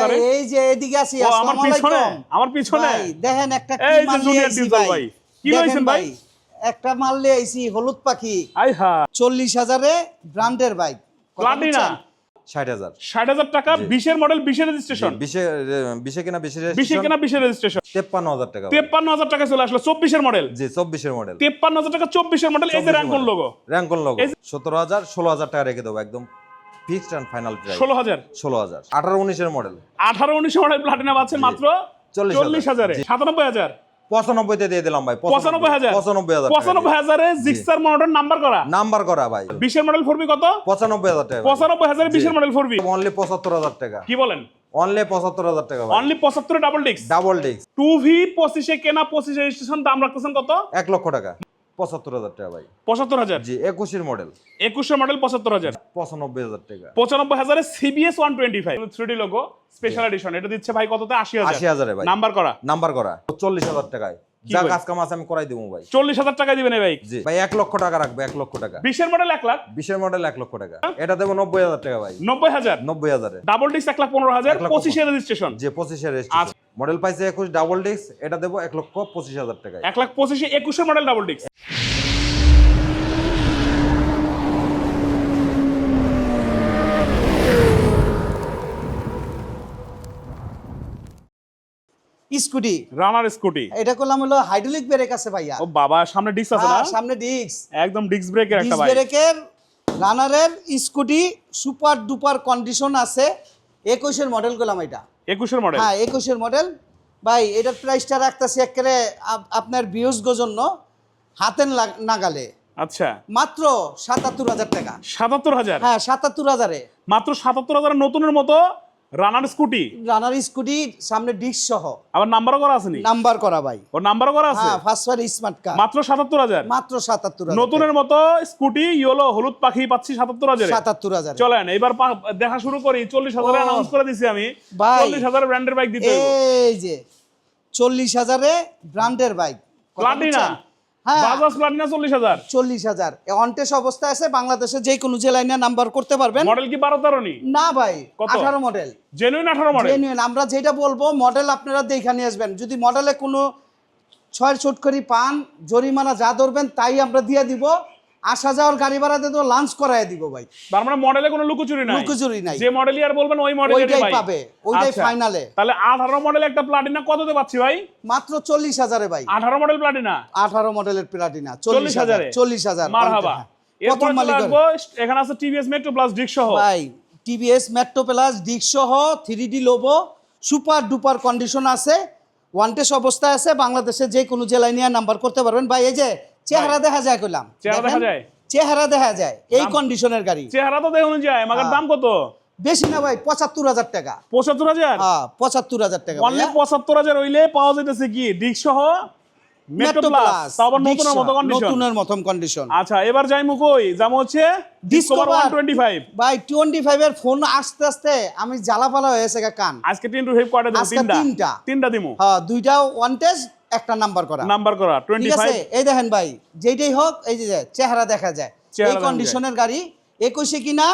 তাড়াতাড়ি এই যে এদিকে আছি আমার পিছনে? আমার পিছনে? দেখেন একটা কি এই যে জুনিয়র নিয়ে ভাই। কি লইছেন ভাই? একটা মাল নিয়ে আইছি হলুদ পাখি। আই হা। চল্লিশ হাজারে ব্র্যান্ডের বাইক প্লাটিনা? টাকা বিশের মডেল বিশের রেজিস্ট্রেশন বিশে বিশে কিনা বিশে বিশে কেনা বিশের রেজিস্ট্রেশন তেপ্পান্ন হাজার টাকা তেপ্পান্ন হাজার টাকা চলে আসলো চব্বিশের মডেল জি চব্বিশের মডেল তেপ্পান্ন হাজার টাকা চব্বিশের মডেল এই যে র্যাঙ্কন লোগো র্যাঙ্কন লোগো এই- সতেরো হাজার ষোলো হাজার টাকা রেখে দেবো একদম ফিক্সড অ্যান্ড ফাইনাল প্রাইস ষোলো হাজার। ষোলো হাজার। আঠারো উনিশের মডেল আঠারো উনিশ মডেল প্লাটিনা পাচ্ছেন মাত্র চল্লিশ হাজারে। সাতানব্বই হাজার। পঁচানব্বইতে দিয়ে দিলাম ভাই। পঁচানব্বই হাজার। পঁচানব্বই হাজার পঁচানব্বই হাজারে জিক্সার মডেল নাম্বার করা। নাম্বার করা ভাই। বিশের মডেল ফোরবি কত? পঁচানব্বই হাজার টাকা। পঁচানব্বই হাজারে বিশের মডেল ফোরবি অনলি পঁচাত্তর হাজার টাকা। কি বলেন? অনলি পঁচাত্তর হাজার টাকা ভাই। অনলি পঁচাত্তর ডাবল ডিক্স ডাবল ডিস্ক টু ভি পঁচিশে কেনা পঁচিশে রেজিস্ট্রেশন দাম রাখতেছেন কত? এক লক্ষ টাকা। পঁচাত্তর হাজার টাকা ভাই। পঁচাত্তর হাজার? জি একুশের মডেল। একুশের মডেল পঁচাত্তর হাজার? পঁচানব্বই হাজার টাকা। পঁচানব্বই হাজারে CBS one twenty five three D logo special edition এটা দিচ্ছে ভাই কততে? আশি আশি হাজার হাজারে ভাই। নাম্বার করা। নাম্বার করা। চল্লিশ হাজার টাকায়। যা কাজ কাম আছে আমি করাই দেবো ভাই। চল্লিশ হাজার টাকা দিবেন এই ভাই। জি। ভাই এক লক্ষ টাকা রাখব এক লক্ষ টাকা। বিশের মডেল এক লাখ? বিশের মডেল এক লক্ষ টাকা। এটা দেবো নব্বই হাজার টাকা ভাই। নব্বই হাজার? নব্বই হাজারে। ডাবল ডিস্ক এক লাখ পনেরো হাজার পঁচিশে রেজিস্ট্রেশন যে পঁচিশের রেজিস্ট্রেশন মডেল পাইছে একুশ ডাবল ডিস্ক এটা দেবো এক লক্ষ পঁচিশ হাজার টাকা এক লাখ পঁচিশে একুশের model double disc scooty. Runner scooty. এটা করলাম হলো হাইড্রোলিক ব্রেক আছে ভাইয়া। ও বাবা সামনে ডিস্ক আছে না? হ্যাঁ, সামনে ডিস্ক একদম ডিস্ক ব্রেকের একটা ডিস্ক ব্রেকের রানারের স্কুটি সুপার ডুপার কন্ডিশন আছে। একুশের মডেল করলাম এটা। একুশের মডেল হ্যাঁ একুশের মডেল ভাই এটার প্রাইসটা রাখতেছি একেবারে আপ- আপনার বিয়সগ জন্য হাতের নাগালে। আচ্ছা। মাত্র সাতাত্তর হাজার টাকা। সাতাত্তর হাজার? হ্যাঁ সাতাত্তর হাজারে। মাত্র সাতাত্তর হাজার নতুনের মতো রানার স্কুটি রানার স্কুটি সামনে ডিস্ক সহ। আবার নাম্বার করা আছে নি? নাম্বার করা ভাই। ওর নাম্বারও করা আছে? হ্যাঁ ফার্স্ট ফার স্মার্ট কার মাত্র সাতাত্তর হাজার? মাত্র সাতাত্তর হাজার। নতুনের মতো স্কুটি ইয়েলো হলুদ পাখি পাচ্ছি সাতাত্তর হাজারে। সাতাত্তর হাজার। চলেন এবার দেখা শুরু করি। চল্লিশ হাজারে ও। অ্যানাউন্স করে দিছি আমি। ভাই। চল্লিশ হাজার ব্র্যান্ডের বাইক দিতে এই যে চল্লিশ হাজারে ব্র্যান্ডের বাইক প্লাটিনা বাজাজ প্লাটিনা চল্লিশ হাজার। চল্লিশ হাজার। অনটেস অবস্থা আছে বাংলাদেশে যে কোনো জেলায় নিয়ে নাম্বার করতে পারবেন। মডেল কি নি? না ভাই কত? আঠারো মডেল। জেনুইন আঠারো মডেল? জেনুইন আমরা যেটা বলব মডেল আপনারা দেখে নিয়ে আসবেন। যদি মডেলে কোনো ছয় ছুট করি পান জরিমানা যা ধরবেন তাই আমরা দিয়ে দিব। আসা যাওয়ার গাড়ি ভাড়া দিয়ে দেবো লাঞ্চ করাই দিব ভাই। তার মানে মডেলে কোনো লুকোচুরি নাই? লুকোচুরি নাই। যে মডেলই আর বলবেন ওই মডেল ওইটাই পাবে ওইটাই ফাইনালে তাহলে আঠারো মডেল একটা প্লাটিনা কততে পাচ্ছি ভাই? মাত্র চল্লিশ হাজারে ভাই। আঠারো মডেল প্লাটিনা আঠারো মডেলের প্লাটিনা চল্লিশ চল্লিশ হাজার হাজারে? চল্লিশ হাজার মারহাবা প্রথম এরপর মালিকের এখানে আছে টিভিএস মেট্রো প্লাস ডিক সহ। ভাই টিভিএস মেট্রো প্লাস ডিক সহ three D logo super duper condition আছে ওয়ান ওয়ান্টেস অবস্থায় আছে বাংলাদেশে যে কোনো জেলায় নিয়ে নাম্বার করতে পারবেন। ভাই এই যে চেহারা দেখা যায় কইলাম। চেহারা দেখা যায়? চেহারা দেখা যায় এই কন্ডিশনের গাড়ি। চেহারা তো দেখুন যায় মাগার হ্যাঁ। দাম কত? বেশি না ভাই পঁচাত্তর হাজার টাকা। পঁচাত্তর হাজার? হ্যাঁ পঁচাত্তর হাজার টাকা অনলি। পঁচাত্তর হাজার হইলে পাওয়া যাইতেছে কি? ডিক সহ মেট্রো প্লাস Plus, তাও আবার নতুনের মতো কন্ডিশন নতুনের মতন কন্ডিশন আচ্ছা এবার যাই মুকই যেমন হচ্ছে Discover Discover। One twenty five. ভাই টোয়েন্টি ফাইভ এর ফোন আস্তে আস্তে আমি জ্বালাপালা হয়েছে কান। আজকে টিন টু ফাইভ কয়টা তিনটা? তিনটা। দিমু? হ্যাঁ দুইটা ওয়ান্টেজ একটা নাম্বার করা। নাম্বার করা ঠিক আছে? এই দেখেন ভাই যেটাই হোক এই যে চেহারা দেখা যায়। এই কন্ডিশনের গাড়ি একুশে কিনা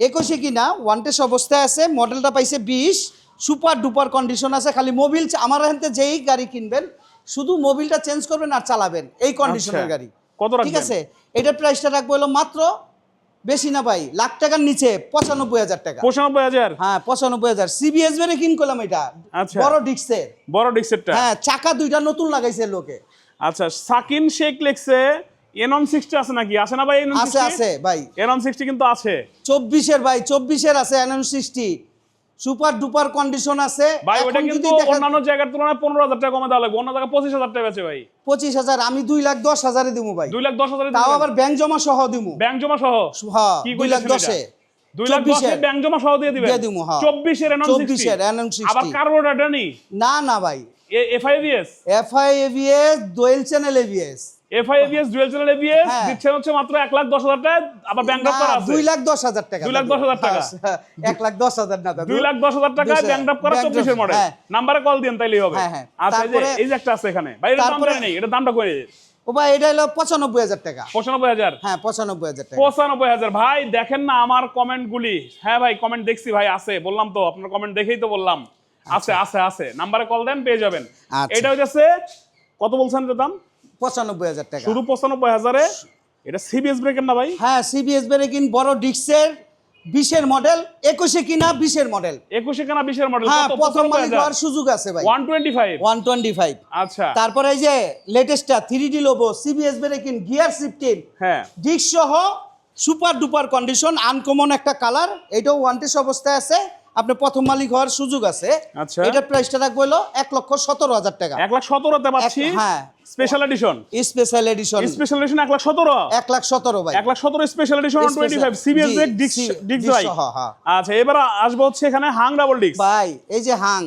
একুশে কিনা ওয়ান্টেস অবস্থায় আছে মডেলটা পাইছে বিশ সুপার ডুপার কন্ডিশন আছে খালি মোবিল আমার এখানে যেই গাড়ি কিনবেন শুধু মোবিলটা চেঞ্জ করবেন আর চালাবেন এই কন্ডিশনের আচ্ছা। গাড়ি। কত ঠিক আছে? এটার প্রাইসটা রাখব হলো মাত্র বেশি না ভাই লাখ টাকার নিচে পঁচানব্বই হাজার টাকা। পঁচানব্বই হাজার? হ্যাঁ পঁচানব্বই হাজার। সিবিএস বেড়ে কিন করলাম এটা? আচ্ছা। বড় ডিক্সের বড় ডিক্সের হ্যাঁ চাকা দুইটা নতুন লাগাইছে লোকে। আচ্ছা সাকিন শেখ লেখছে এনন সিক্সটি আছে নাকি? আছে না ভাই আছে আছে ভাই। এনন সিক্সটি কিন্তু আছে। চব্বিশের ভাই চব্বিশের আছে NM sixty super duper condition আছে। ভাই ওটা কিন্তু অন্যান্য জায়গার তুলনায় পনেরো হাজার টাকা কমে দেওয়া লাগবে। অন্য জায়গায় পঁচিশ টাকা আছে ভাই। পঁচিশ হাজার আমি দুই লাখ দশ হাজারে দিবো ভাই। দুই লাখ দশ হাজার তাও আবার ব্যাংক জমা সহ দিবো ব্যাংক জমা সহ? হ্যাঁ দুই লাখ কইতেছেন দশে। এটা? লাখ দশে চব্বিশের। ব্যাংক জমা সহ দিয়ে দিবেন? দিয়ে দিমু, হ্যাঁ। চব্বিশের এনন চব্বিশের NN সিক্সটি আবার 60 কার্বোরেটর নি না ভাই। FI ABS FI ABS dual channel ABS FI ABS dual channel ABS হ্যাঁ। দিচ্ছেন হচ্ছে মাত্র এক লাখ দশ হাজার টাকা আবার ব্যাংক ড্রাফট করা আছে। দুই লাখ দশ হাজার টাকা দুই লাখ দশ হাজার টাকা। হ্যাঁ, এক লাখ দশ হাজার না দাদু। দুই লাখ দশ হাজার টাকা ব্যাংক ড্রাফট করা bank draft, চব্বিশের মডেল হ্যাঁ। নাম্বারে কল দিন তাইলেই হবে। হ্যাঁ, হ্যাঁ। আচ্ছা এই যে এই যে একটা আছে এখানে। ভাই এটার দাম জানি এটা দামটা কই ও ভাই এটা হলো পঁচানব্বই হাজার টাকা। পঁচানব্বই হাজার? হ্যাঁ পঁচানব্বই হাজার টাকা। পঁচানব্বই হাজার। ভাই দেখেন না আমার কমেন্ট গুলি হ্যাঁ ভাই কমেন্ট দেখছি ভাই আছে বললাম তো আপনার কমেন্ট দেখেই তো বললাম। আছে আছে আছে। নাম্বারে কল দেন পেয়ে যাবেন। আচ্ছা। এটা হচ্ছে কত বলছেন দাম? পঁচানব্বই হাজার টাকা। শুধু পঁচানব্বই হাজারে? এটা সিবিএস ব্রেকের না ভাই? হ্যাঁ সিবিএস বেরেকিন বড় ডিক্সের বিশের মডেল একুশে কিনা বিশের মডেল। একুশে কেনা বিশের মডেল হ্যাঁ প্রথম মালিক হওয়ার সুযোগ আছে ভাই। One twenty five one twenty five আচ্ছা। তারপরে এই যে লেটেস্টটা three D logo CBS braking gear shifting হ্যাঁ। ডিক সহ সুপার ডুপার কন্ডিশন আনকমন একটা কালার এটাও ওয়ান্টেস অবস্থায় আছে। আপনি প্রথম মালিক হওয়ার সুযোগ আছে। এটার প্রাইসটা রাখব হলো এক লক্ষ সতেরো হাজার টাকা। এক লাখ সতেরোতে পাচ্ছি? হ্যাঁ। Special edition special edition special edition এক লাখ সতেরো? এক লাখ সতেরো ভাই। এক লাখ সতেরো special edition twenty five CBS জি, ব্রেক ডিক্স সি- ডিক্স ডিস্ক ভাই হ্যাঁ। আচ্ছা এবার আসব হচ্ছে এখানে হাং ডাবল ভাই এই যে হাং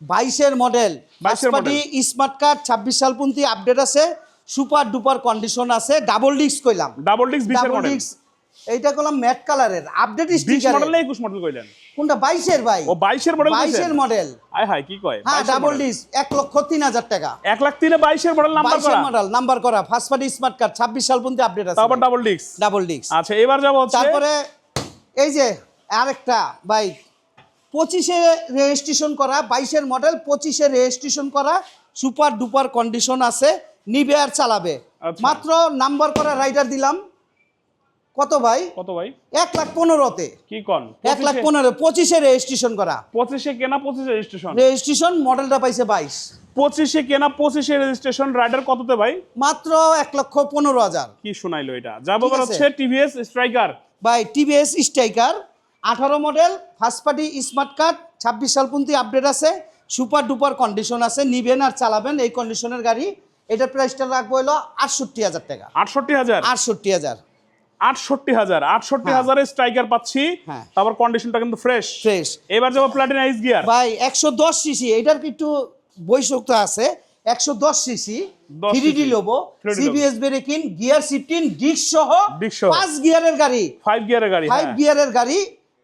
বাইশের মডেল 22 পাটি স্মার্ট কার্ড ছাব্বিশ সাল পর্যন্ত আপডেট আছে। সুপার ডুপার কন্ডিশন আছে। ডাবল ডিস্ক কইলাম। ডাবল বিশের ডাবল ডিস্ক এইটা করলাম ম্যাট কালারের। আপডেট স্টিকার মডেল না একুশ মডেল কইলেন? কোনটা? বাইশের ভাই। ও বাইশের মডেল বাইশের মডেল আয় হায় কি কয়? হ্যাঁ ডাবল। ডিস্ক এক লক্ষ তিন হাজার টাকা। এক লাখ তিনে বাইশের মডেল নাম্বার করা? মডেল নাম্বার করা। ফার্স্ট পার্টি স্মার্ট কার্ড ছাব্বিশ সাল পর্যন্ত আপডেট আছে। তারপর ডাবল ডিক্স ডাবল ডিস্ক আচ্ছা এবার যাব হচ্ছে তারপরে এই যে আরেকটা ভাই পঁচিশে রেজিস্ট্রেশন করা বাইশের মডেল পঁচিশে রেজিস্ট্রেশন করা সুপার ডুপার কন্ডিশন আছে নিবে আর চালাবে। আচ্ছা। মাত্র নাম্বার করা রাইডার দিলাম। কত ভাই? কত ভাই? এক লাখ পনেরোতে। কি কন? এক লাখ পনেরো পঁচিশে রেজিস্ট্রেশন করা। পঁচিশে কেনা পঁচিশে রেজিস্ট্রেশন রেজিস্ট্রেশন মডেলটা পাইছে বাইশ। পঁচিশে কেনা পঁচিশে রেজিস্ট্রেশন রাইডার কততে ভাই? মাত্র এক লক্ষ পনেরো হাজার। কি শোনাইলো এটা? এবার আছে। হচ্ছে টিভিএস স্ট্রাইকার ভাই টিভিএস স্ট্রাইকার আঠারো model first party smart card ছাব্বিশ সাল পর্যন্ত আপডেট আছে সুপার ডুপার কন্ডিশন আছে নিবেন আর চালাবেন এই কন্ডিশনের গাড়ি। এটার প্রাইসটা রাখব হলো আটষট্টি হাজার টাকা। আটষট্টি হাজার? আটষট্টি হাজার। আটষট্টি হাজার আটষট্টি হ্যাঁ। হাজারের স্ট্রাইকার পাচ্ছি হ্যাঁ। তারপর কন্ডিশনটা কিন্তু ফ্রেশ ফ্রেশ এবার যাব প্লাটিনা আইস গিয়ার ভাই একশো দশ সিসি এটার একটু বৈশিষ্ট্য আছে একশো দশ CC 10 three D cc, logo 3D logo। CBS braking gear shifting সহ Disc সহ। পাঁচ গিয়ারের গাড়ি ফাইভ গিয়ারের গাড়ি ফাইভ হ্যাঁ। গিয়ারের গাড়ি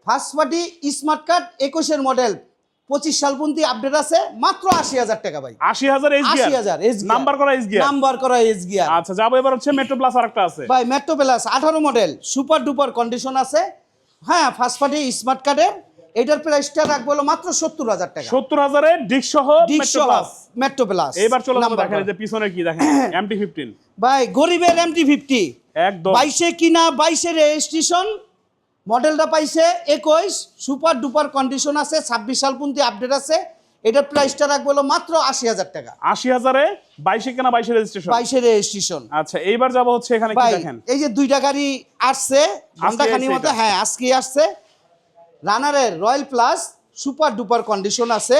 ফার্স্ট পার্টি স্মার্ট কার্ড একুশের মডেল পঁচিশ সাল পর্যন্ত আপডেট আছে মাত্র আশি হাজার টাকা ভাই। আশি হাজার আশি হাজার নাম্বার করা এইচ গিয়ার নাম্বার করা এস গিয়ার আচ্ছা যাব এবার হচ্ছে মেট্রো প্লাস আরেকটা আছে। ভাই মেট্রো প্লাস আঠারো মডেল সুপার ডুপার কন্ডিশন আছে। হ্যাঁ ফার্স্ট পার্টি স্মার্ট কার্ডের এটার প্রাইসটা রাখব হলো মাত্র সত্তর হাজার টাকা। সত্তর হাজারে ডিক সহ মেট্রো সহ প্লাস মেট্রো প্লাস এবার চলে দেখেন যে পিছনে কি দেখেন এমটি ফিফটিন ভাই গরিবের এমটি ফিফটি একদম। বাইশে কিনা বাইশে রেজিস্ট্রেশন মডেলটা পাইছে একুশ সুপার ডুপার কন্ডিশন আছে ছাব্বিশ সাল পর্যন্ত আপডেট আছে। এটার প্রাইসটা রাখব হলো মাত্র আশি হাজার টাকা। আশি হাজারে বাইশে কেনা বাইশে রেজিস্ট্রেশন বাইশে রেজিস্ট্রেশন আচ্ছা এইবার যাব হচ্ছে এখানে কি দেখেন? এই যে দুইটা গাড়ি আসছে ঘন্টাখানি আসছে মতো হ্যাঁ আজকে আসছে। রানারের Royal Plus super duper condition আছে।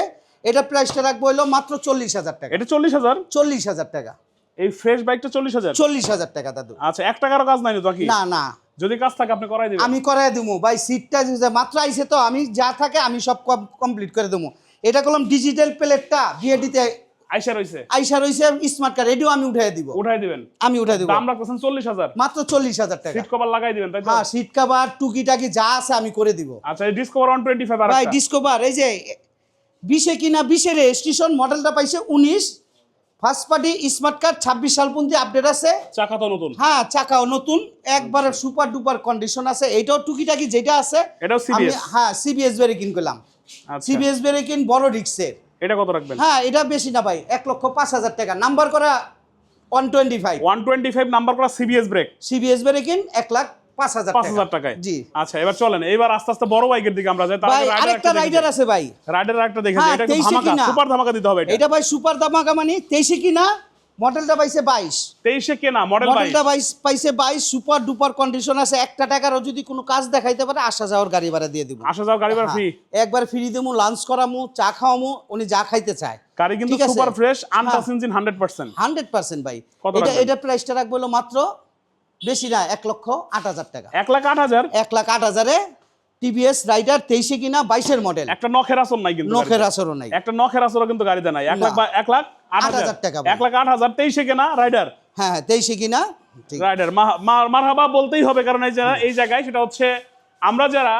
এটা প্রাইসটা রাখব হলো মাত্র চল্লিশ হাজার টাকা। এটা চল্লিশ হাজার? চল্লিশ হাজার টাকা। এই ফ্রেশ বাইকটা চল্লিশ হাজার? চল্লিশ হাজার টাকা দাদু। আচ্ছা এক টাকারও কাজ নাই না না। যদি কাজ থাকে আপনি করাই দিবেন। আমি করাই দেবো ভাই সিটটা মাত্র আইছে তো আমি যা থাকে আমি সব কমপ্লিট করে দেবো এটা করলাম ডিজিটাল প্লেটটা বিএডিতে আইসা রইছে। আইসা রয়েছে স্মার্ট কার্ড এটিও আমি উঠাই দিব। উঠাই দিবেন। আমি উঠাই দিব। দাম রাখতেছেন চল্লিশ হাজার। মাত্র চল্লিশ হাজার টাকা। সিট কভার লাগাই দিবেন তাই তো? হ্যাঁ সিট কাভার টুকি টাকি যা আছে আমি করে দিব। আচ্ছা এই ডিসকভার ওয়ান টোয়েন্টি ফাইভ ভাই ডিসকভার এই যে বিশে কিনা বিশে রেজিস্ট্রেশন মডেলটা পাইছে উনিশ ফার্স্ট পার্টি স্মার্ট কার্ড ছাব্বিশ সাল পর্যন্ত আপডেট আছে। চাকা তো নতুন। হ্যাঁ চাকাও নতুন। একবারে সুপার ডুপার কন্ডিশন আছে। এইটাও টুকিটাকি যেটা আছে এটাও সিবিএস হ্যাঁ সিবিএস বেরে কিন করলাম। আচ্ছা। সিবিএস বেরে কিন বড় রিক্সের। এটা কত রাখবেন? হ্যাঁ এটা বেশি না ভাই এক লক্ষ পাঁচ হাজার টাকা। নাম্বার করা one twenty five one twenty five number করা CBS brake CBS braking এক লাখ পাঁচ হাজার পাঁচ হাজার টাকায়। জি। আচ্ছা এবার চলেন এবার আস্তে আস্তে বড় বাইকের দিকে আমরা যাই ভাই আরেকটা একটা দেখে রাইডার আছে ভাই। রাইডার একটা দেখে হ্যাঁ, এটা ধামাকা সুপার ধামাকা দিতে হবে এটা। এটা ভাই সুপার দামাকা মানে তেইশে কিনা? মডেলটা পাইছে বাইশ। তেইশে কেনা মডেল মডেলটা বাইশ পাইছে বাইশ সুপার ডুপার কন্ডিশন আছে। একটা টাকারও যদি কোনো কাজ দেখাইতে পারে আসা যাওয়ার গাড়ি ভাড়া দিয়ে দিব। আসা যাও গাড়ি ভাড়া ফ্রি একবার ফ্রি দেবো লাঞ্চ করামু চা খাওয়ামু উনি যা খাইতে চায়। গাড়ি কিন্তু সুপার ফ্রেশ আনটাচ হ্যাঁ। ইঞ্জিন ভাই। এটা? এটার প্রাইসটা রাখব মাত্র বেশি না এক লক্ষ আট হাজার টাকা। এক লাখ আট হাজার? এক লাখ আট হাজারে টিভিএস রাইডার তেইশে কিনা বাইশের মডেল একটা নখের আসর নাই কিন্তু নখের। আসরও নাই। একটা নখের আসরও কিন্তু গাড়িতে নাই। এক লাখ এক লাখ আট হাজার টাকা এক লাখ আট হাজার তেইশে কেনা রাইডার? হ্যাঁ হ্যাঁ তেইশে কিনা রাইডার মারহাবা বলতেই হবে কারণ এই যারা এই জায়গায় সেটা হচ্ছে আমরা যারা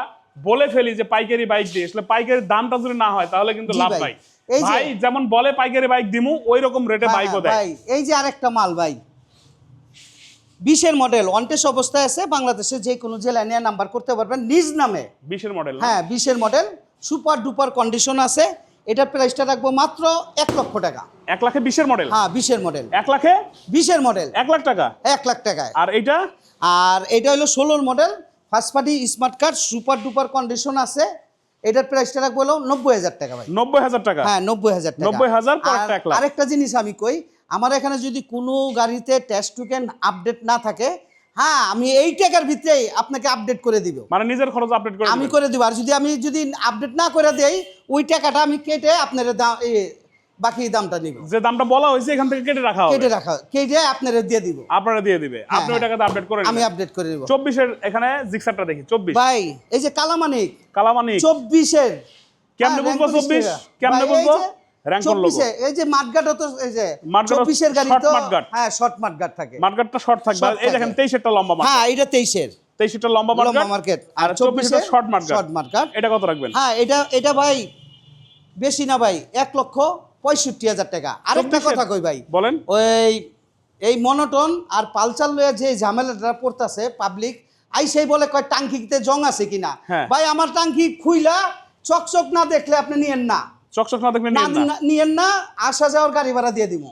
বলে ফেলি যে পাইকারি বাইক দিয়ে আসলে পাইকারি দামটা যদি না হয় তাহলে কিন্তু লাভ নাই। এই ভাই যেমন বলে পাইকারি বাইক দিমু ওই রকম রেটে বাইকও দেয়। এই যে আরেকটা মাল ভাই বিশের মডেল ওয়ান্টেস অবস্থায় আছে বাংলাদেশে যে কোনো জেলায় নিয়ে নাম্বার করতে পারবেন নিজ নামে। বিশের মডেল হ্যাঁ বিশের মডেল সুপার ডুপার কন্ডিশন আছে এটার প্রাইসটা রাখব মাত্র এক লক্ষ টাকা। এক লাখে বিশের মডেল হ্যাঁ বিশের মডেল এক লাখে? বিশের মডেল এক লাখ টাকা? এক লাখ টাকায়। আর এইটা? আর এটা হলো ষোলোর model first party smart card super duper condition আছে এটার প্রাইসটা রাখব হলো নব্বই হাজার টাকা ভাই। নব্বই হাজার টাকা? হ্যাঁ নব্বই হাজার টাকা। 90,000 পর আর একটা এক লাখ। আরেকটা জিনিস আমি কই আমার এখানে যদি কোনো গাড়িতে টেস্ট টোকেন আপডেট না থাকে হ্যাঁ আমি এই টাকার ভিতরেই আপনাকে আপডেট করে দিব। মানে নিজের খরচ আপডেট করে আমি করে দিব। আর যদি আমি যদি আপডেট না করে দেই ওই টাকাটা আমি কেটে আপনার বাকি দামটা নিব। যে দামটা বলা হয়েছে এখান থেকে কেটে রাখা হবে। কেটে রাখা কেটে আপনার দিয়ে দিব। আপনারা দিয়ে দিবে। আপনি ওই হ্যাঁ। টাকাতে আপডেট করে আমি আপডেট করে দিব। চব্বিশের এখানে জিক্সারটা দেখি চব্বিশ। ভাই এই যে কালামানিক। কালামানি চব্বিশের। কেমনে হ্যাঁ, বুঝব চব্বিশ? টাকা। কেমনে ভাই, এই বুঝব যে লোগো এই যে মাঠঘাটও তো এই যে মাঠঘাট চব্বিশের গাড়ি তো হ্যাঁ শর্ট মাঠঘাট থাকে। মার্কেটটা শর্ট থাকবে এই দেখেন থাকে। তেইশেরটা লম্বা মার্কেট হ্যাঁ এটা তেইশের। তেইশেরটা লম্বা লম্বা মার্কেট মার্কেট আর চব্বিশটা শর্ট মার্কেট শর্ট মার্কেট এটা কত রাখবেন? হ্যাঁ এটা এটা ভাই বেশি না ভাই এক লক্ষ পঁয়ষট্টি হাজার টাকা। আরেকটা 24 কথা কই ভাই। বলেন। ওই এই মনোটন আর পালচার লয়ে যে ঝামেলাটা পড়তাছে পাবলিক আই সেই বলে কয় টাঙ্কিতে জং আছে কিনা? হ্যাঁ। ভাই আমার টাঙ্কি খুইলা চকচক না দেখলে আপনি নিয়েন না। চকচক না দেখবেন নিয়েন না। আসা যাওয়ার গাড়ি ভাড়া দিয়ে দিব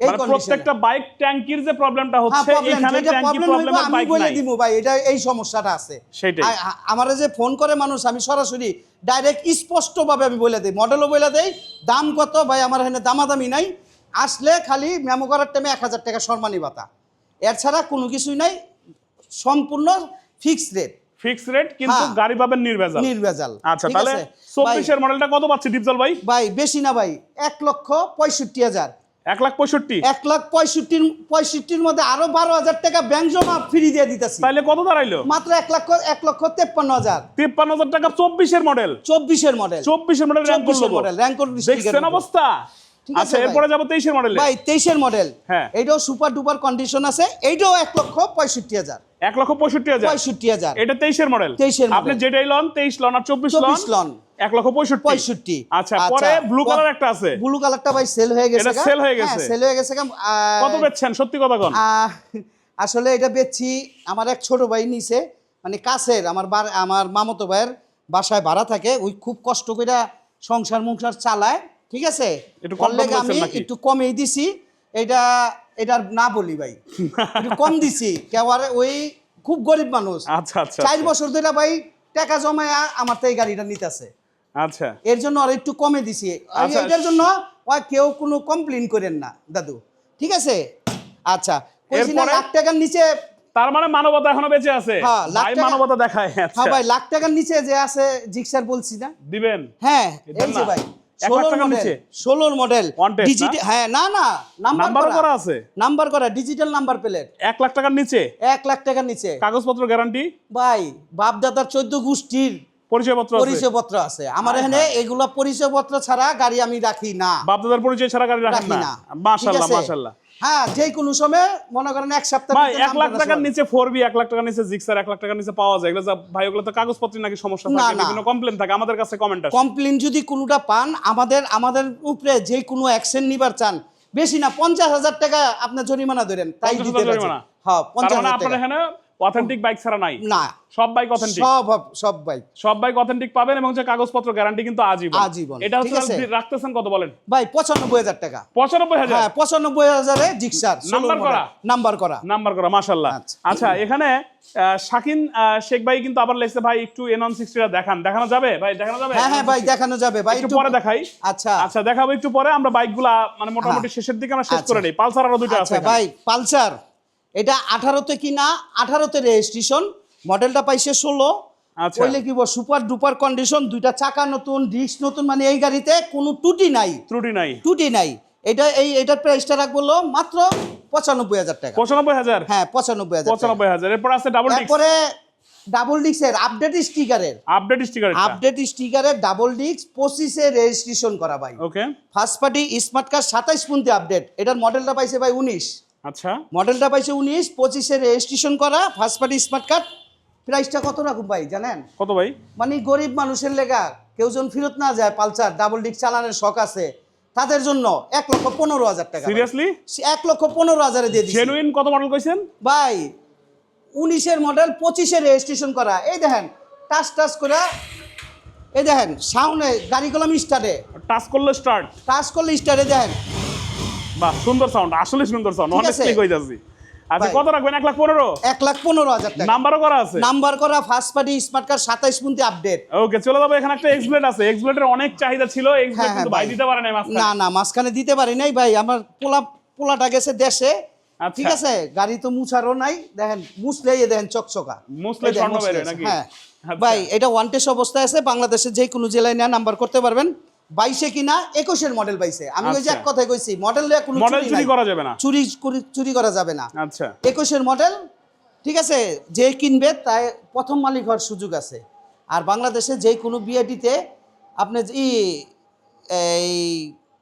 এই মানে প্রত্যেকটা বাইক ট্যাঙ্কির যে প্রবলেমটা হ্যাঁ, হচ্ছে এখানে ট্যাঙ্কি problem হইবো প্রবলেমের আমি বাইক বলে দিব ভাই এটা এই সমস্যাটা আছে। সেটাই। আমার যে ফোন করে মানুষ আমি সরাসরি ডাইরেক্ট স্পষ্টভাবে আমি বলে দিই মডেলও বলে দেই দাম কত ভাই আমার এখানে দামাদামি নাই। আসলে খালি মেমো করার টাইমে এক হাজার টাকা সম্মানী ভাতা এর ছাড়া কোনো কিছুই নাই সম্পূর্ণ ফিক্সড রেট ফিক্স রেট কিন্তু হ্যাঁ। গাড়ি পাবেন নির্ভেজাল। নির্ভেজাল। আচ্ছা তাহলে চব্বিশের মডেলটা কত পাচ্ছি ডিপজল ভাই? ভাই বেশি না ভাই এক লক্ষ পঁয়ষট্টি হাজার। এক লাখ পঁয়ষট্টি? এক লাখ পঁয়ষট্টির পঁয়ষট্টির মধ্যে আরও বারো হাজার টাকা ব্যাংক জমা ফ্রি দিয়ে দিতেছি। তাইলে কত দাঁড়াইলো? মাত্র এক লক্ষ এক লক্ষ তেপ্পান্ন হাজার। তিপ্পান্ন হাজার টাকা চব্বিশের মডেল। চব্বিশের মডেল। চব্বিশের মডেল র্যাঙ্ক করল মডেল দেখছেন অবস্থা? আচ্ছা এরপরে যাব তেইশের মডেলে ভাই তেইশের মডেল হ্যাঁ। এইটাও সুপার ডুপার কন্ডিশন আছে এইটাও এক লক্ষ পঁয়ষট্টি হাজার। এক লক্ষ পঁয়ষট্টি হাজার? পঁয়ষট্টি হাজার। এটা তেইশের মডেল 23 আপনি যেটাই লন তেইশ লন আর চব্বিশ চব্বিশ লন। এক লক্ষ পঁয়ষট্টি। পঁয়ষট্টি। আচ্ছা পরে ব্লু কালার একটা আছে। ব্লু কালারটা ভাই সেল হয়ে গেছে এটা হয়ে গেছে। সেল হয়ে গেছে কত বেচছেন? সত্যি কথা কন। আসলে এটা বেচছি আমার এক ছোট ভাই নিছে মানে কাছের আমার আমার মামতো ভাইয়ের বাসায় ভাড়া থাকে ওই খুব কষ্ট করে সংসার মুংসার চালায়। ঠিক আছে? একটু কম ওর আমি একটু কমেই দিছি। এটা এটার না বলি ভাই। একটু কম দিছি। কেওয়ারে ওই খুব গরিব মানুষ। আচ্ছা আচ্ছা চার বছর ধরে ভাই টাকা জমায় আমার তো এই গাড়িটা নিতেছে। আচ্ছা। এর জন্য আর একটু কমে দিছি। আচ্ছা। এটার জন্য কেউ কোনো কমপ্লেন করেন না দাদু। ঠিক আছে? আচ্ছা? লাখ টাকার নিচে তার মানে মানবতা এখনও বেঁচে আছে? হ্যাঁ, ভাই মানবতা দেখায় আচ্ছা। হ্যাঁ ভাই লাখ টাকার নিচে যে আছে জিক্সার বলছি না। দিবেন? হ্যাঁ এই যে ভাই। ষোলোর মডেল ডিজিটাল হ্যাঁ না না নাম্বার করা। আছে? নাম্বার করা ডিজিটাল নাম্বার প্লেট এক লাখ টাকার নিচে? এক লাখ টাকার নিচে। কাগজপত্র গ্যারান্টি ভাই বাপদাদার চোদ্দ গোষ্ঠীর পরিচয়পত্র আছে? পরিচয়পত্র আছে। আমার এখানে এগুলা পরিচয়পত্র ছাড়া গাড়ি আমি রাখি না। বাপদাদার পরিচয় ছাড়া গাড়ি রাখি না? মাসাল্লাহ মাশাআল্লাহ মাশাআল্লাহ হ্যাঁ যে কোনো সময় মনে করেন এক সপ্তাহ ভাই এক লাখ টাকার নিচে ফোর বি এক লাখ টাকার নিচে জিক্সার এক লাখ টাকার নিচে পাওয়া যায়। এগুলো ভাই ওগুলো তো কাগজপত্র নাকি সমস্যা না, থাকে বিভিন্ন কমপ্লেন থাকে। আমাদের কাছে কমেন্ট কমপ্লেন যদি কোনোটা পান আমাদের আমাদের উপরে যে কোনো অ্যাকশন নিবার চান বেশি না পঞ্চাশ হাজার টাকা আপনার জরিমানা ধরেন তাই 50,000 দিতে জরিমানা? হ্যাঁ পঞ্চাশ হাজার টাকা। এখানে অথেন্টিক বাইক ছাড়া নাই। না। সব বাইক অথেন্টিক সব সব ভাই সব বাইক অথেন্টিক পাবেন এবং যে কাগজপত্র গ্যারান্টি কিন্তু আজীবন। আজীবন, এটা হচ্ছে আছে? রাখতেছেন কত বলেন? ভাই পঁচানব্বই হাজার টাকা। পঁচানব্বই হাজার? হ্যাঁ পঁচানব্বই হাজারে জিক্সার নাম্বার করা? নাম্বার করা। নাম্বার করা মাশাল্লাহ আচ্ছা। আচ্ছা এখানে শাকিন শেখ ভাই কিন্তু আবার লেখছে ভাই একটু এনন সিক্সটিটা দেখান। দেখানো যাবে? ভাই দেখানো যাবে? হ্যাঁ হ্যাঁ ভাই দেখানো যাবে। ভাই একটু পরে দেখাই। আচ্ছা। আচ্ছা দেখাবো একটু পরে। আমরা বাইকগুলা মানে মোটামুটি শেষের দিকে আমরা শেষ আচ্ছা। করে নেই। পালসার আরও দুটো আছে আচ্ছা ভাই পালসার। এটা আঠারোতে কিনা? আঠারোতে রেজিস্ট্রেশন মডেলটা পাইছে ষোলো। আচ্ছা। কইলে কি সুপার ডুপার কন্ডিশন দুইটা চাকা নতুন ডিস্ক নতুন মানে এই গাড়িতে কোনো ত্রুটি নাই। ত্রুটি নাই। ত্রুটি নাই। এটা এই এটার প্রাইসটা রাখব মাত্র পঁচানব্বই হাজার টাকা। পঁচানব্বই হাজার? হ্যাঁ পঁচানব্বই হাজার পঁচানব্বই হাজার। এরপর আছে ডাবল তারপরে ডাবল ডিস্কের আপডেট স্টিকারের আপডেট স্টিকার আপডেট স্টিকারের ডাবল ডিস্ক পঁচিশে রেজিস্ট্রেশন করা ভাই। Okay first party smart card সাতাইশ পন্থী আপডেট এটার মডেলটা পাইছে ভাই উনিশ। আচ্ছা। মডেলটা পাইছে উনিশ পঁচিশে রেজিস্ট্রেশন করা ফার্স্ট পার্টি স্মার্ট কার্ড প্রাইসটা কত রাখুন ভাই জানেন? কত ভাই? মানে গরিব মানুষের লেগা কেউ যেন ফেরত না যায় পালসার ডাবল ডিক চালানোর শখ আছে তাদের জন্য এক লক্ষ পনেরো হাজার টাকা। সিরিয়াসলি এক লক্ষ পনেরো হাজারে দিয়ে দিচ্ছি জেনুইন কত মডেল কইছেন? ভাই উনিশের মডেল পঁচিশে রেজিস্ট্রেশন করা। এই দেখেন টাচ টাচ করে এই দেখেন সাউন্ডে গাড়ি কলম স্টার্টে টাচ করলে স্টার্ট টাচ করলে স্টার্টে দেখেন বাহ সুন্দর সাউন্ড আসলে সুন্দর সাউন্ড আছে। কই যাচ্ছি আচ্ছা কত রাখবেন? এক লাখ পনেরো? এক লাখ পনেরো হাজার টাকা। নাম্বারও করা আছে? নাম্বার করা ফার্স্ট পার্টি স্মার্ট কার্ড সাতাইশ পর্যন্ত আপডেট ওকে চলে যাব এখানে একটা এক্সপ্লেট আছে। এক্সপ্লেটের অনেক চাহিদা ছিল এক্সপ্লেট হ্যাঁ, কিন্তু হ্যাঁ, ভাই। দিতে পারে নাই না না মাঝখানে দিতে পারি নাই ভাই। আমার পোলা পোলাটা গেছে দেশে। আচ্ছা। ঠিক আছে গাড়ি তো মুছারও নাই। দেখেন মুছলে দেখেন চকচকা। মুছলে স্বর্ণ বেরোয় নাকি? হ্যাঁ। আচ্ছা। ভাই এটা ওয়ান টেস্ট অবস্থায় আছে। বাংলাদেশের যে কোনো জেলায় নেওয়া নাম্বার করতে পারবেন। বাইশে কিনা একুশের মডেল পাইছে। আমি ওই যে এক আচ্ছা। কথাই কইছি মডেল কোনো চুরি করা যাবে না। চুরি চুরি করা যাবে না। আচ্ছা। একুশের মডেল ঠিক আছে যে কিনবে তাই প্রথম মালিক হওয়ার সুযোগ আছে। আর বাংলাদেশে যে কোনো বিআইটিতে আপনি ই এই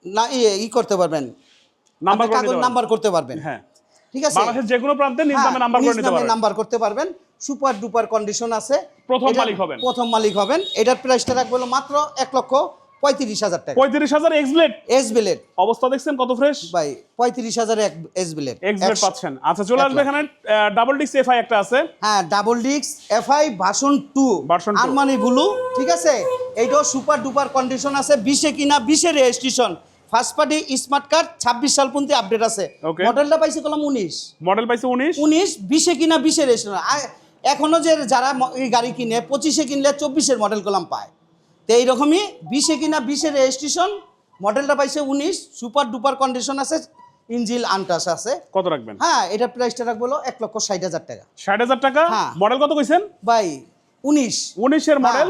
না ই করতে পারবেন। নাম্বার কাগজ নাম্বার করতে পারবেন। হ্যাঁ। ঠিক আছে? বাংলাদেশের যে কোনো প্রান্তে নিজ হ্যাঁ, নামে নাম্বার করে নিতে পারবেন। নাম্বার করতে পারবেন। সুপার ডুপার কন্ডিশন আছে। প্রথম মালিক হবেন। প্রথম মালিক হবেন। এটার প্রাইসটা রাখব মাত্র এক লক্ষ পঁয়ত্রিশ হাজার টাকা। পঁয়ত্রিশ হাজার এক্সপ্লেট এস বিলেট অবস্থা দেখছেন কত ফ্রেশ ভাই পঁয়ত্রিশ হাজার এস বিলেট এক্সপ্লেট পাচ্ছেন। আচ্ছা চলে আসবে এখানে ডাবল ডিক্স এফআই একটা আছে। হ্যাঁ ডাবল ডিক্স FI version two two। Armani blue ঠিক আছে? এইটাও সুপার ডুপার কন্ডিশন আছে। বিশে কিনা বিশে registration first party smart card ছাব্বিশ সাল পর্যন্ত আপডেট আছে. মডেলটা পাইছে কলম উনিশ। মডেল পাইছে উনিশ। উনিশ বিশে কিনা বিশে রেজিস্ট্রেশন এখনও যে যারা এই গাড়ি কিনে পঁচিশে কিনলে চব্বিশের মডেল কলম পায়। তো এইরকমই বিশে কিনা বিশে রেজিস্ট্রেশন মডেলটা পাইছে উনিশ সুপার ডুপার কন্ডিশন আছে ইঞ্জিল আনটাস আছে। কত রাখবেন? হ্যাঁ এটার প্রাইসটা রাখব এক লক্ষ ষাট হাজার টাকা। ষাট হাজার টাকা? হ্যাঁ। মডেল কত কইছেন? ভাই উনিশ। উনিশের মডেল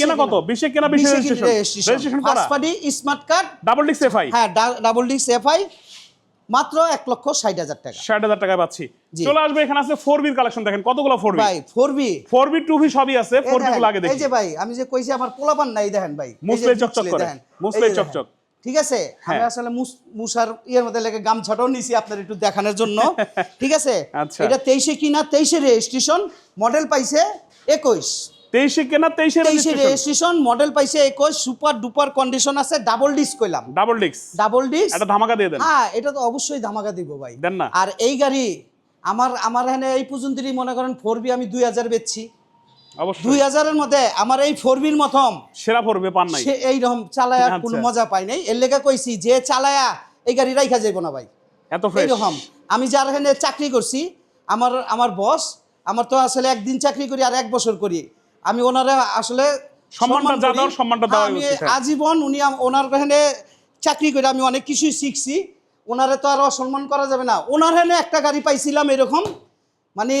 কেনা কত? বিশে কেনা বিশে রেজিস্ট্রেশন রেজিস্ট্রেশন করা। স্মার্ট কার্ড ডাবল ডিক্স এফআই হ্যাঁ ডাবল ডিক্স এফআই মাত্র এক লক্ষ ষাট হাজার টাকা। ষাট হাজার টাকায় পাচ্ছি। চলে আসবে এখানে আছে ফোর বির কালেকশন দেখেন কতগুলো ফোর বি ভাই four B four B two B সবই আছে ফোর বি গুলো আগে এই যে ভাই আমি যে কইছি আমার পোলাপান নাই দেখেন ভাই। মুসলে চকচক করে, দেখেন, মুসলে চকচক। ঠিক আছে? আমি হ্যাঁ। আসলে মুস- মুসার ইয়ের মধ্যে লেগে গামছাটাও নিছি আপনার একটু দেখানোর জন্য। ঠিক আছে? আচ্ছা। এটা তেইশে কিনা তেইশে রেজিস্ট্রেশন মডেল পাইছে একুশ। তেইশে কেনা তেইশে রেজিস্ট্রেশন মডেল পাইছে একুশ সুপার ডুপার কন্ডিশন আছে ডাবল ডিস্ক কইলাম। ডাবল ডিক্স ডাবল ডিস্ক একটা ধামাকা দিয়ে দেন। হ্যাঁ এটা তো অবশ্যই ধামাকা দিব ভাই। দেন না। আর এই গাড়ি আমার আমার এখানে এই পর্যন্তই মনে করেন ফোর বি আমি দুই হাজার বেচছি। দুই হাজারের মধ্যে আমার এই ফোর বির মতম সেরা ফোর বি পান নাই। এইরকম চালায়া আচ্ছা। কোনো মজা পাই নাই। এর লেগে কইছি যে চালায়া এই গাড়ি রাইখা যাইব না ভাই। এত এইরকম। আমি যার এখানে চাকরি করছি আমার আমার বস আমার তো আসলে একদিন চাকরি করি আর এক বছর করি। আমি ওনারা আসলে সম্মানটা সম্মান দেওয়ার সম্মানটা আমি হ্যাঁ। আজীবন উনি ওনার এখানে চাকরি করে আমি অনেক কিছুই শিখছি। ওনারে তো আর অসম্মান করা যাবে না। ওনার এখানে একটা গাড়ি পাইছিলাম এরকম মানে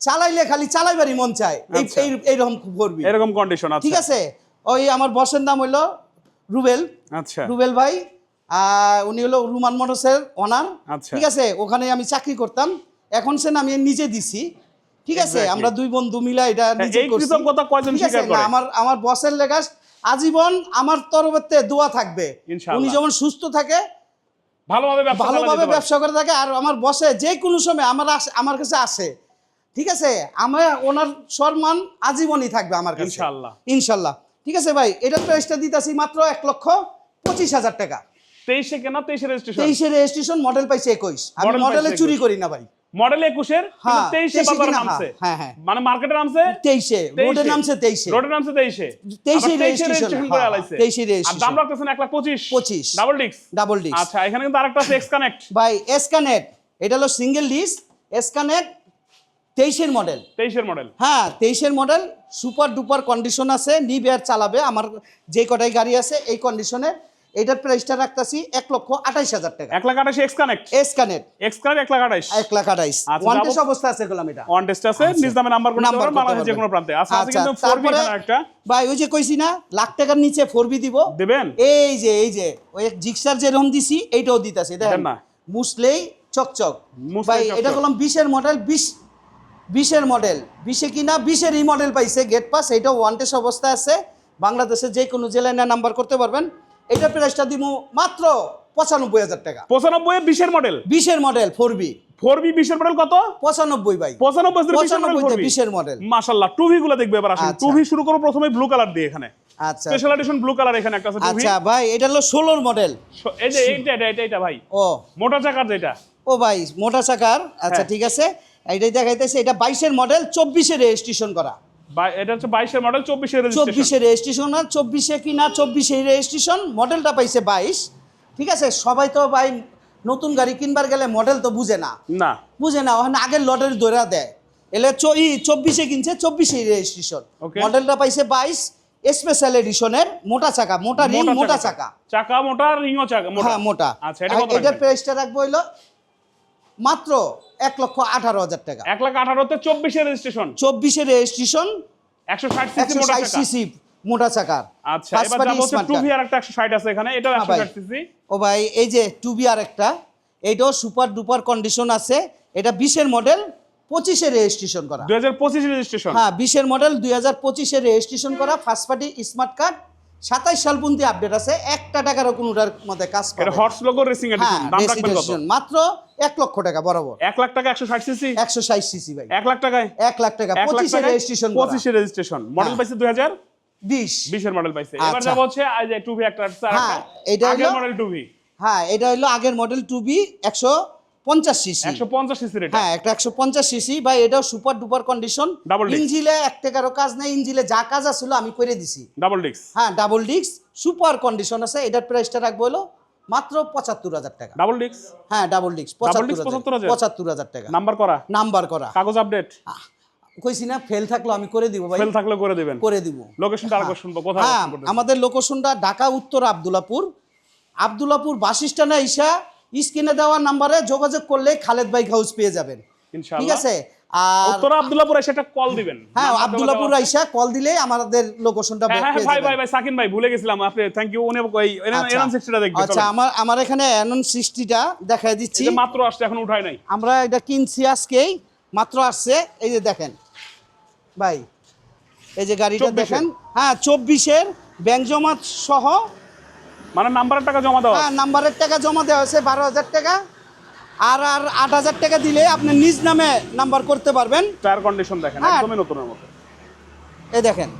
চালাইলে খালি চালাইবারই মন চায়। এই আচ্ছা। এইরকম করবি এরকম কন্ডিশন ঠিক আচ্ছা আছে? ওই আমার বসের নাম হইল রুবেল। আচ্ছা। রুবেল ভাই উনি হলো রুমান মোটরসের ওনার। আচ্ছা। ঠিক আছে? ওখানে আমি চাকরি করতাম। এখন সে আমি নিজে দিছি। ঠিক আছে আমরা দুই বন্ধু মিলা এটা নিজে এই কৃতজ্ঞতা কয়জন স্বীকার করে? আমার আমার বসের লেগাস আজীবন আমার তরফতে দোয়া থাকবে। উনি যেমন সুস্থ থাকে ভালোভাবে ব্যবসা ভালোভাবে ব্যবসা করে থাকে আর আমার বসে যে কোনো সময় আমার আমার কাছে আসে। ঠিক আছে আমার ওনার সম্মান আজীবনই থাকবে আমার কাছে। ইনশাআল্লাহ। ইনশাল্লাহ ঠিক আছে ভাই এটার প্রাইসটা দিতেছি মাত্র এক লক্ষ পঁচিশ হাজার টাকা। তেইশে কেনা তেইশে রেজিস্ট্রেশন তেইশে রেজিস্ট্রেশন মডেল পাইছে একুশ। আমি মডেলে চুরি 21 করি না ভাই। মডেল একুশের হ্যাঁ, তেইশে 23 বাজারে কিনা, নামছে। হ্যাঁ, হ্যাঁ। মানে মার্কেটে নামছে? তেইশে রোডে নামছে তেইশে। রোডে নামছে তেইশে। তেইশে হ্যাঁ, করে আলাইছে। তেইশে আর দাম রাখতেছেন এক লাখ পঁচিশ। 25 ডাবল ডিক্স ডাবল ডিস্ক আচ্ছা এখানে কিন্তু আরেকটা আছে এক্স কানেক্ট ভাই এস কানেক্ট এটা হলো সিঙ্গেল ডিস্ক এস কানেক্ট তেইশের মডেল তেইশের মডেল হ্যাঁ তেইশের মডেল সুপার ডুপার কন্ডিশন আছে নিবে আর চালাবে। আমার যে কটাই গাড়ি আছে এই কন্ডিশনে এটার প্রাইসটা রাখতেছি এক লক্ষ আঠাইশ হাজার টাকা। এক lakh X connect S connect X connect এক লাখ আঠাশ এক লাখ আঠাইশ। আচ্ছা, ওয়ান টেস্ট অবস্থা আছে গেলাম এটা। ওয়ান টেস্ট আছে নিজ দামে নাম্বার করতে নাম্বার বাংলাদেশের যে কোনো প্রান্তে। আচ্ছা আচ্ছা, কিন্তু ফোর বি একটা। ভাই ওই যে কইছি না লাখ টাকার নিচে ফোর বি দিব। দেবেন? এই যে এই যে ওই জিক্সার যেরকম দিছি এইটাও দিতেছি দেখেন। না। মুসলেই চকচক। ভাই। এটা করলাম বিশের মডেল বিশ বিশের মডেল বিশে কিনা বিশের এই মডেল পাইছে গেট পাস এইটাও ওয়ান টেস্ট অবস্থায় আছে। বাংলাদেশের যে কোনো জেলায় না নাম্বার করতে পারবেন। এটা প্রাইসটা দিব মাত্র পঁচানব্বই হাজার টাকা। পঁচানব্বই বিশের মডেল বিশের model four B four B বিশের মডেল কত? পঁচানব্বই ভাই। পঁচানব্বই বিশের মডেল টুভি গুলো দেখবে এবার আসেন। আচ্ছা। টুভি শুরু করব প্রথমে ব্লু কালার দিয়ে এখানে। আচ্ছা। স্পেশাল এডিশন ব্লু কালার এখানে একটা আছে আচ্ছা ভাই এটা হলো মডেল এই যে এইটা এটা ভাই। ও। মোটা চাকার যেটা। ও ভাই মোটা চাকার। আচ্ছা হ্যাঁ। ঠিক আছে। এইটাই দেখাইতেছে এটা বাইশের মডেল চব্বিশে রেজিস্ট্রেশন করা। এটা হচ্ছে বাইশের মডেল চব্বিশের চব্বিশে রেজিস্ট্রেশন না চব্বিশে কি না চব্বিশে রেজিস্ট্রেশন মডেলটা পাইছে বাইশ। ঠিক আছে সবাই তো ভাই নতুন গাড়ি কিনবার গেলে মডেল তো বুঝে না। না। বুঝে না ওখানে আগের লটের দৌড়া দেয়। এলে চব্বিশে কিনছে চব্বিশে রেজিস্ট্রেশন মডেলটা পাইছে বাইশ স্পেশাল এডিশনের মোটা চাকা মোটা রিং মোটা চাকা। চাকা। মোটা রিংও চাকা মোটা। হ্যাঁ মোটা। আচ্ছা এটা এটার প্রাইসটা রাখব হইল মাত্র এক লক্ষ আঠারো হাজার টাকা। এক লাখ আঠারোতে চব্বিশের রেজিস্ট্রেশন চব্বিশে রেজিস্ট্রেশন একশো ষাট সিসি মোটা চাকার আচ্ছা এবার হচ্ছে আর একটা একশো ষাট আছে এখানে এটা হ্যাঁ একশো ভাই। ষাট সিসি। ও ভাই এই যে টুবি আর একটা এইটাও সুপার ডুপার কন্ডিশন আছে। এটা বিশের মডেল পঁচিশে রেজিস্ট্রেশন করা। দুই হাজার পঁচিশ রেজিস্ট্রেশন হ্যাঁ বিশের মডেল দুই হাজার পঁচিশে রেজিস্ট্রেশন করা ফার্স্ট পার্টি স্মার্ট কার্ড সাতাইশ সাল পর্যন্ত আপডেট আছে একটা টাকারও কোনোটার মধ্যে কাজ এটা পাবে হর্স লোগো রেসিং হ্যাঁ দাম রাখবেন কত? মাত্র এক লক্ষ টাকা বরাবর। এক লাখ টাকা একশো ষাট সিসি একশো ষাট সিসি ভাই। এক লাখ টাকায়? এক লাখ টাকা পঁচিশে রেজিস্ট্রেশন পঁচিশে রেজিস্ট্রেশন মডেল হ্যাঁ। পাইছে দুই হাজার? বিশ। বিশের মডেল পাইছে। এবার আচ্ছা। যাব হচ্ছে টুভি একটা হ্যাঁ, এটা মডেল টুভি হ্যাঁ এটা হলো আগের মডেল টু বি একশো পঞ্চাশ সিসি একশো পঞ্চাশ এটা? হ্যাঁ একটা একশো পঞ্চাশ সিসি বা এটাও সুপার ডুপার কন্ডিশন। ইঞ্জিলে এক টাকারও কাজ নেই ইঞ্জিলে যা কাজ আসলো আমি করে দিছি। ডাবল ডিক্স হ্যাঁ ডাবল ডিস্ক সুপার কন্ডিশন আছে এটার প্রাইসটা রাখব হলো মাত্র পঁচাত্তর হাজার টাকা। ডাবল ডিক্স হ্যাঁ ডাবল ডিস্ক পঁচাত্তর পঁচাত্তর হাজার? টাকা। নাম্বার করা? নাম্বার করা। কাগজ আপডেট কইছি না ফেল থাকল আমি করে দিব ভাই। ফেল থাকলে করে দিবেন। করে দিব। লোকেশনটা আরেকবার শুনব কোথায় হ্যাঁ আমাদের লোকেশনটা ঢাকা উত্তর আবদুল্লাপুর। আবদুল্লাপুর বাস স্ট্যান্ডে ইসা স্ক্রিনে দেওয়া নাম্বারে যোগাযোগ করলে খালেদ বাইক হাউস পেয়ে যাবেন। ঠিক আছে? আর উত্তরা আব্দুল্লাহপুর এসে একটা কল দিবেন। হ্যাঁ আইসা কল দিলে আমাদের লোকেশনটা হ্যাঁ ভাই ভাই ভাই সাকিন ভাই ভুলে গেছিলাম। আপনি থ্যাংক ইউ উনি ওই। এনন সিক্সটিটা দেখবেন আচ্ছা। আমার আমার এখানে দেখাই দিচ্ছি। এটা মাত্র আসছে এখন উঠায় নাই। আমরা এটা কিনছি আজকেই মাত্র আসছে। এই যে দেখেন ভাই এই যে গাড়িটা দেখেন। হ্যাঁ চব্বিশের ব্যাংক জমা সহ মানে নাম্বারের টাকা জমা দেওয়া হ্যাঁ নাম্বারের টাকা জমা দেওয়া হয়েছে বারো হাজার টাকা। আর আর আট হাজার টাকা দিলে আপনি নিজ নামে নাম্বার করতে পারবেন। টায়ার কন্ডিশন দেখেন হ্যাঁ। একদমই নতুনের মতো। এই দেখেন।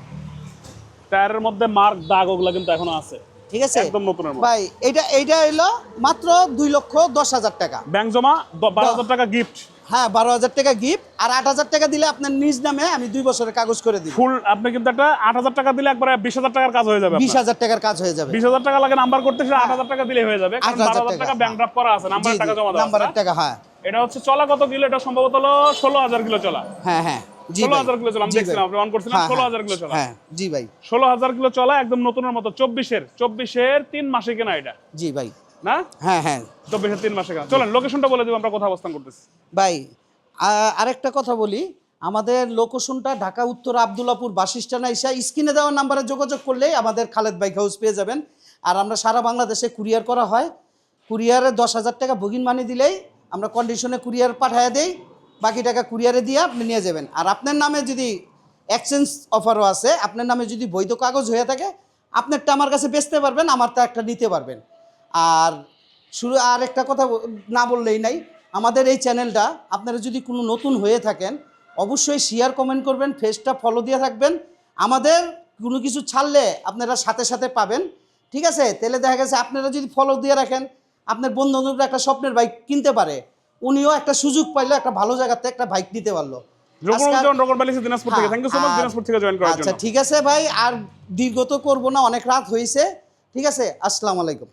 টায়ারের মধ্যে মার্ক দাগ ওগুলা কিন্তু এখনও আছে। ঠিক আছে? একদম নতুনের মতো। ভাই এটা এইটা হইল মাত্র দুই লক্ষ দশ হাজার টাকা। ব্যাংক জমা বারো হাজার টাকা গিফট হ্যাঁ বারো হাজার টাকা গিফট আর আট হাজার টাকা দিলে আপনার নিজ নামে আমি দুই বছরের কাগজ করে দিব। ফুল আপনি কিন্তু একটা আট হাজার টাকা দিলে একবারে বিশ হাজার টাকার কাজ হয়ে যাবে বিশ হাজার টাকার কাজ হয়ে যাবে। বিশ হাজার টাকা লাগে নাম্বার করতে সেটা আট হাজার টাকা দিলে হয়ে যাবে। কারণ 8,000 বারো হাজার টাকা ব্যাংক ড্রাফট করা আছে নাম্বার টাকা জমা নাম্বারের টাকা হ্যাঁ। এটা হচ্ছে চলা কত কিলো? এটা সম্ভবত হলো ষোলো হাজার কিলো চলা। হ্যাঁ হ্যাঁ। ষোলো হাজার কিলো চলা আমি দেখছিলাম আপনি অন করছিলাম হ্যাঁ, ষোলো হ্যাঁ, হাজার কিলো চলা। হ্যাঁ জি ভাই। ষোলো হাজার কিলো চলা একদম নতুনের মতো চব্বিশের চব্বিশের তিন মাসে কেনা এটা। জি ভাই। না? হ্যাঁ হ্যাঁ। চব্বিশের তিন মাসে কেনা চলেন লোকেশনটা বলে দিব আমরা কোথায় অবস্থান করতেছি। ভাই আরেকটা কথা বলি। আমাদের লোকেশনটা ঢাকা উত্তর আবদুল্লাপুর বাস স্ট্যান্ড আইসা স্ক্রিনে দেওয়া নাম্বারে যোগাযোগ করলেই আমাদের খালেদ বাইক হাউস পেয়ে যাবেন। আর আমরা সারা বাংলাদেশে কুরিয়ার করা হয়। কুরিয়ারে দশ হাজার টাকা বুকিং মানি দিলেই আমরা কন্ডিশনে কুরিয়ার পাঠিয়ে দেই। বাকি টাকা কুরিয়ারে দিয়ে আপনি নিয়ে যাবেন। আর আপনার নামে যদি এক্সচেঞ্জ অফারও আছে আপনার নামে যদি বৈধ কাগজ হয়ে থাকে আপনারটা আমার কাছে বেচতে পারবেন আমারটা একটা নিতে পারবেন। আর শুরু আর একটা কথা না বললেই নাই। আমাদের এই চ্যানেলটা আপনারা যদি কোনো নতুন হয়ে থাকেন অবশ্যই শেয়ার কমেন্ট করবেন ফেসটা ফলো দিয়ে থাকবেন। আমাদের কোনো কিছু ছাড়লে আপনারা সাথে সাথে পাবেন। ঠিক আছে? তাহলে দেখা গেছে আপনারা যদি ফলো দিয়ে রাখেন আপনার বন্ধু বান্ধবরা একটা স্বপ্নের বাইক কিনতে পারে। উনিও একটা সুযোগ পাইলো একটা ভালো জায়গাতে একটা বাইক নিতে পারল। হ্যাঁ, আচ্ছা ঠিক আছে ভাই আর দীর্ঘ তো করব না অনেক রাত হয়েছে ঠিক আছে? আসসালামু আলাইকুম।